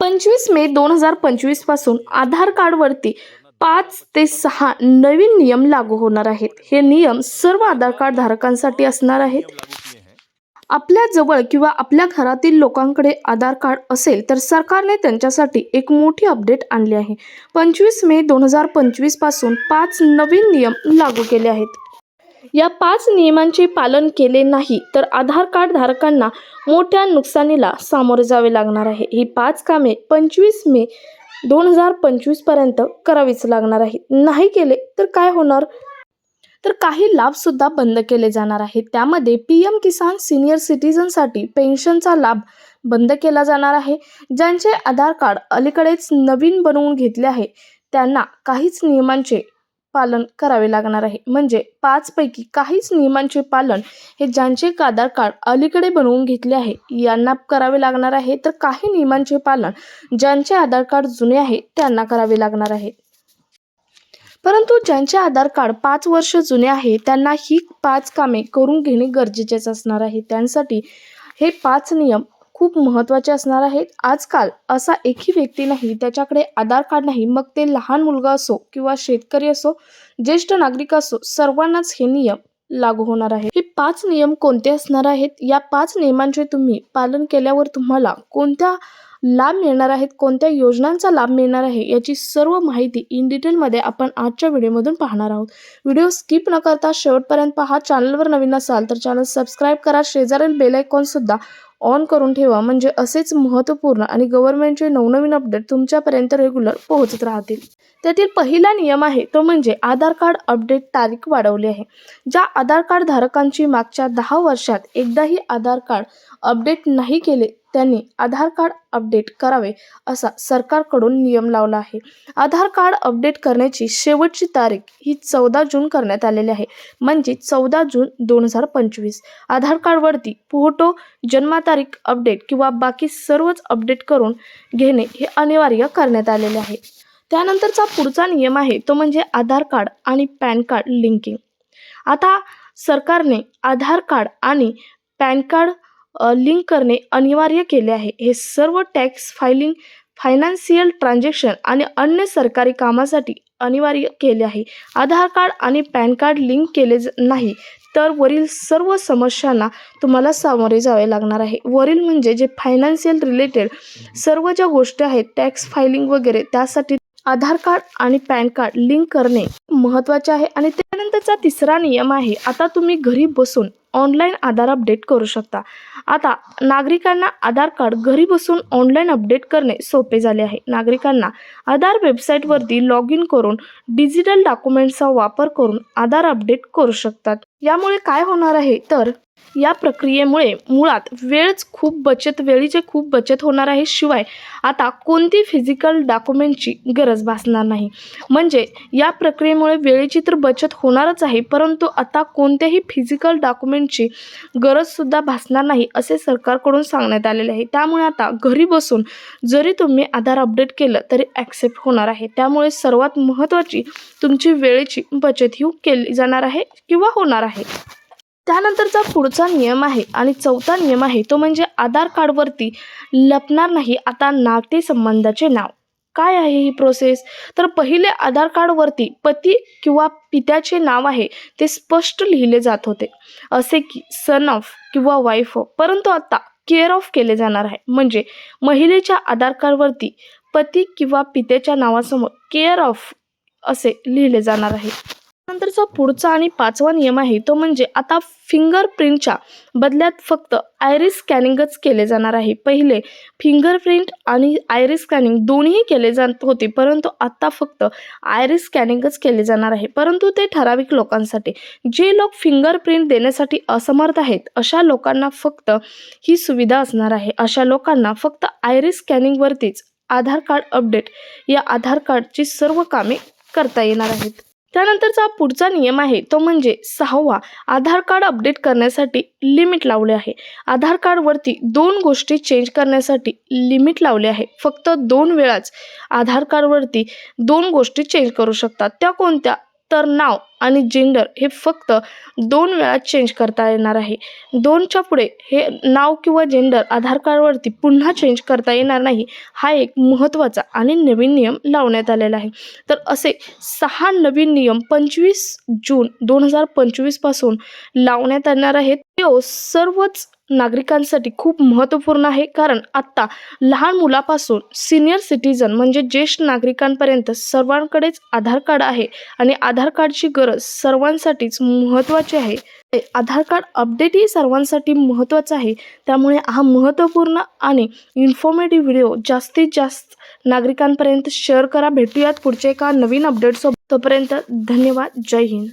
पंचवीस मे दोन हजार पंचवीसपासून आधार कार्डवरती पाच ते सहा नवीन नियम लागू होणार आहेत. हे नियम सर्व आधार कार्ड धारकांसाठी असणार आहेत. आपल्या जवळ किंवा आपल्या घरातील लोकांकडे आधार कार्ड असेल तर सरकारने त्यांच्यासाठी एक मोठी अपडेट आणली आहे. पंचवीस मे दोन हजार पंचवीसपासून पाच नवीन नियम लागू केले आहेत. या पाच नियमांचे पालन केले नाही तर आधार कार्ड धारकांना मोठ्या नुकसानीला सामोरे जावे लागणार आहे. ही पाच कामे पंचवीस मे दोन हजार पंचवीसपर्यंत करावीच लागणार आहे नाही केले तर काय होणार? तर काही लाभसुद्धा बंद केले जाणार आहेत. त्यामध्ये पी एम किसान सिनियर सिटीजनसाठी पेन्शनचा लाभ बंद केला जाणार आहे. ज्यांचे आधार कार्ड अलीकडेच नवीन बनवून घेतले आहे त्यांना काहीच नियमांचे पालन करावे लागणार आहे. म्हणजे पाचपैकी काहीच नियमांचे पालन हे ज्यांचे आधार कार्ड अलीकडे बनवून घेतले आहे यांना करावे लागणार आहे तर काही नियमांचे पालन ज्यांचे आधार कार्ड जुने आहे त्यांना करावे लागणार आहे. परंतु ज्यांचे आधार कार्ड पाच वर्ष जुने आहे त्यांना ही पाच कामे करून घेणे गरजेचेच असणार आहे. त्यांसाठी हे पाच नियम खूप महत्त्वाचे असणार आहेत. आजकाल असा एकही व्यक्ती नाही त्याच्याकडे आधार कार्ड नाही. मग ते लहान मुलगा असो किंवा शेतकरी असो ज्येष्ठ नागरिक असो सर्वांनाच हे नियम लागू होणार आहे हे पाच नियम कोणते असणार आहेत? या पाच नियमांचे तुम्ही पालन केल्यावर तुम्हाला कोणत्या लाभ मिळणार आहेत? कोणत्या योजनांचा लाभ मिळणार आहे? याची सर्व माहिती इन डिटेलमध्ये आपण आजच्या व्हिडिओमधून पाहणार आहोत. व्हिडिओ स्किप न करता शेवटपर्यंत पहा. चॅनलवर नवीन असाल तर चॅनल सबस्क्राईब करा. शेजारील बेल आयकॉन सुद्धा ऑन करून ठेवा. म्हणजे असेच महत्त्वपूर्ण आणि गव्हर्नमेंटचे नवनवीन अपडेट तुमच्यापर्यंत रेग्युलर पोहोचत राहतील. त्यातील पहिला नियम आहे तो म्हणजे आधार कार्ड अपडेट तारीख वाढवली आहे. ज्या आधार कार्ड धारकांची मागच्या दहा वर्षात एकदाही आधार कार्ड अपडेट नाही केले त्यांनी आधार कार्ड अपडेट करावे असा सरकारकडून नियम लावला आहे. आधार कार्ड अपडेट करण्याची शेवटची तारीख ही चौदा जून करण्यात आलेली आहे. म्हणजे चौदा जून दोन हजार पंचवीस. आधार कार्डवरती फोटो जन्मतारीख अपडेट किंवा बाकी सर्वच अपडेट करून घेणे हे अनिवार्य करण्यात आलेले आहे. त्यानंतरचा पुढचा नियम आहे तो म्हणजे आधार कार्ड आणि पॅन कार्ड लिंकिंग. आता सरकारने आधार कार्ड आणि पॅन कार्ड लिंक करणे अनिवार्य केले आहे. हे सर्व टॅक्स फायलिंग फायनान्शियल ट्रान्झॅक्शन आणि अन्य सरकारी कामासाठी अनिवार्य केले आहे. आधार कार्ड आणि पॅन कार्ड लिंक केले ज- नाही तर वरील सर्व समस्यांना तुम्हाला सामोरे जावे लागणार आहे. वरील म्हणजे जे फायनान्शियल रिलेटेड सर्व ज्या गोष्टी आहेत टॅक्स फायलिंग वगैरे त्यासाठी आधार कार्ड आणि पॅन कार्ड लिंक करणे महत्त्वाचे आहे. आणि त्यानंतरचा तिसरा नियम आहे आता तुम्ही घरी बसून ऑनलाईन आधार अपडेट करू शकता. आता नागरिकांना आधार कार्ड घरी बसून ऑनलाईन अपडेट करणे सोपे झाले आहे. नागरिकांना आधार वेबसाईटवरती लॉग इन करून डिजिटल डॉक्युमेंटचा वापर करून आधार अपडेट करू शकतात. यामुळे काय होणार आहे? तर या प्रक्रियेमुळे मुळात वेळच खूप बचत वेळीचे खूप बचत होणार आहे. शिवाय आता कोणती फिजिकल डॉक्युमेंटची गरज भासणार नाही. म्हणजे या प्रक्रियेमुळे वेळेची तर बचत होणारच आहे परंतु आता कोणत्याही फिजिकल डॉक्युमेंटची गरजसुद्धा भासणार नाही असे सरकारकडून सांगण्यात आलेले आहे. त्यामुळे आता घरी बसून जरी तुम्ही आधार अपडेट केलं तरी ॲक्सेप्ट होणार आहे. त्यामुळे सर्वात महत्त्वाची तुमची वेळेची बचत ही केली जाणार आहे किंवा होणार आहे. त्यानंतरचा पुढचा नियम आहे आणि चौथा नियम आहे तो म्हणजे आधार कार्डवरती लपणार नाही आता नातेसंबंधाचे नाव. काय आहे ही प्रोसेस तर पहिले आधार कार्डवरती पती किंवा पित्याचे नाव आहे ते स्पष्ट लिहिले जात होते. असे की सन ऑफ किंवा वाईफ ऑफ परंतु आता केअर ऑफ केले जाणार आहे. म्हणजे महिलेच्या आधार कार्डवरती पती किंवा पित्याच्या नावासमोर केअर ऑफ असे लिहिले जाणार आहे. नंतरचा पुढचा आणि पाचवा नियम आहे तो म्हणजे आता फिंगरप्रिंटच्या बदल्यात फक्त आयरिस स्कॅनिंगच केले जाणार आहे. पहिले फिंगरप्रिंट आणि आयरिस स्कॅनिंग दोन्ही केले जात होते परंतु आता फक्त आयरिस स्कॅनिंगच केले जाणार आहे. परंतु ते ठराविक लोकांसाठी. जे लोक फिंगरप्रिंट देण्यासाठी असमर्थ आहेत अशा लोकांना फक्त ही सुविधा असणार आहे. अशा लोकांना फक्त आयरिस स्कॅनिंगवरतीच आधार कार्ड अपडेट या आधार कार्डची सर्व कामे करता येणार आहेत. त्यानंतरचा पुढचा नियम आहे तो म्हणजे सहावा आधार कार्ड अपडेट करण्यासाठी लिमिट लावले आहे. आधार कार्डवरती दोन गोष्टी चेंज करण्यासाठी लिमिट लावले आहे. फक्त दोन वेळाच आधार कार्डवरती दोन गोष्टी चेंज करू शकतात. त्या कोणत्या? तर नाव आणि जेंडर हे फक्त दोन वेळा चेंज करता येणार आहे. दोनच्या पुढे हे नाव किंवा जेंडर आधार कार्डवरती पुन्हा चेंज करता येणार नाही हा एक महत्त्वाचा आणि नवीन नियम लावण्यात आलेला आहे. तर असे सहा नवीन नियम पंचवीस जून दोन हजार पंचवीसपासून लावण्यात येणार आहेत. तो सर्वच नागरिकांसाठी खूप महत्त्वपूर्ण आहे. कारण आत्ता लहान मुलापासून सिनियर सिटीजन म्हणजे ज्येष्ठ नागरिकांपर्यंत सर्वांकडेच आधार कार्ड आहे आणि आधार कार्डची गरज सर्वांसाठीच महत्त्वाची आहे. आधार कार्ड अपडेटही सर्वांसाठी महत्त्वाचं आहे. त्यामुळे हा महत्त्वपूर्ण आणि इन्फॉर्मेटिव्ह व्हिडिओ जास्तीत जास्त नागरिकांपर्यंत शेअर करा. भेटूयात पुढच्या एका नवीन अपडेटसोबत तोपर्यंत धन्यवाद. जय हिंद.